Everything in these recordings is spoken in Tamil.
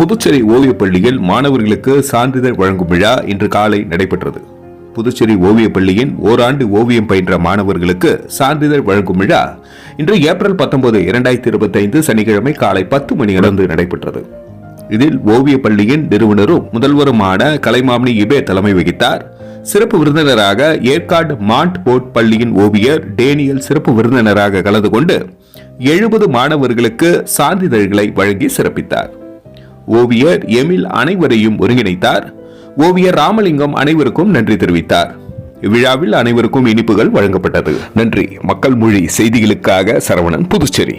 புதுச்சேரி ஓவியப் பள்ளியில் மாணவர்களுக்கு சான்றிதழ் வழங்கும் விழா இன்று காலை நடைபெற்றது. புதுச்சேரி ஓவியப் பள்ளியின் ஓராண்டு ஓவியம் பயின்ற மாணவர்களுக்கு சான்றிதழ் வழங்கும் விழா இன்று ஏப்ரல் பத்தொன்பது இரண்டாயிரத்தி இருபத்தைந்து சனிக்கிழமை காலை பத்து மணியிலிருந்து நடைபெற்றது. இதில் ஓவியப்பள்ளியின் நிறுவனரும் முதல்வருமான கலைமாமணி இபே தலைமை வகித்தார். சிறப்பு விருந்தினராக ஏற்காடு மாண்ட் போர்ட் பள்ளியின் ஓவியர் டேனியல் சிறப்பு விருந்தினராக கலந்து கொண்டு எழுபது மாணவர்களுக்கு சான்றிதழ்களை வழங்கி சிறப்பித்தார். ஓவியர் எமில் அனைவரையும் ஒருங்கிணைத்தார். ஓவியர் ராமலிங்கம் அனைவருக்கும் நன்றி தெரிவித்தார். இவ்விழாவில் அனைவருக்கும் இனிப்புகள் வழங்கப்பட்டது. நன்றி. மக்கள் மொழி செய்திகளுக்காக சரவணன் புதுச்சேரி.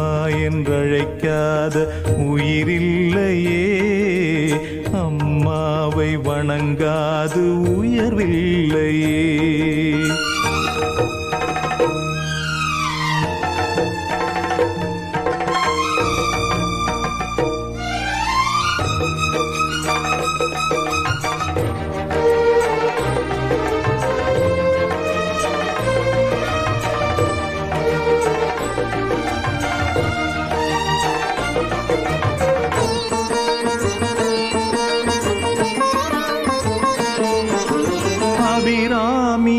அம்மா என்றழைக்காத உயிரில்லையே. அம்மாவை வணங்காது உயர்வில்லையே.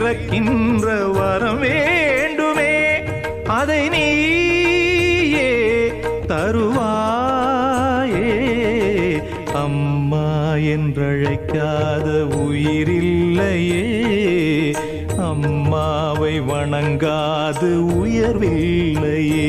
பிறக்கின்ற வரம் வேண்டுமே அதை நீயே தருவாயே. அம்மா என்றழைக்காத உயிரில்லையே அம்மாவை வணங்காது உயர்வில்லையே.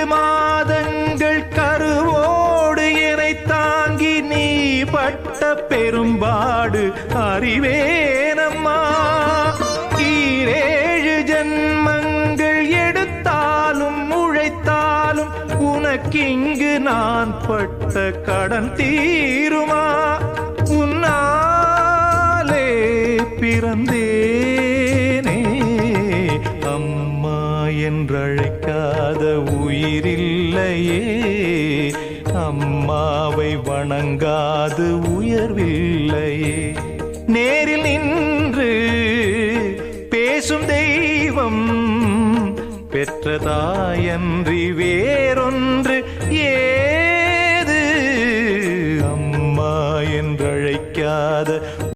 பட்ட பெரும்பாடு அறிவேனம்மா. ஈரேழு ஜன்மங்கள் எடுத்தாலும் உழைத்தாலும் உனக்கிங்கு நான் பட்ட கடன் தீருமா? உன்னாலே பிறந்தேனே. அம்மா என்றழைக்காத உயிரில்லையே. அம்மாவை வணங்காது உயர்வில்லையே. நேரில் நின்று பேசும் தெய்வம் பெற்ற தாயன்றி வேறொன்று ஏது? அம்மா என்றழைக்காத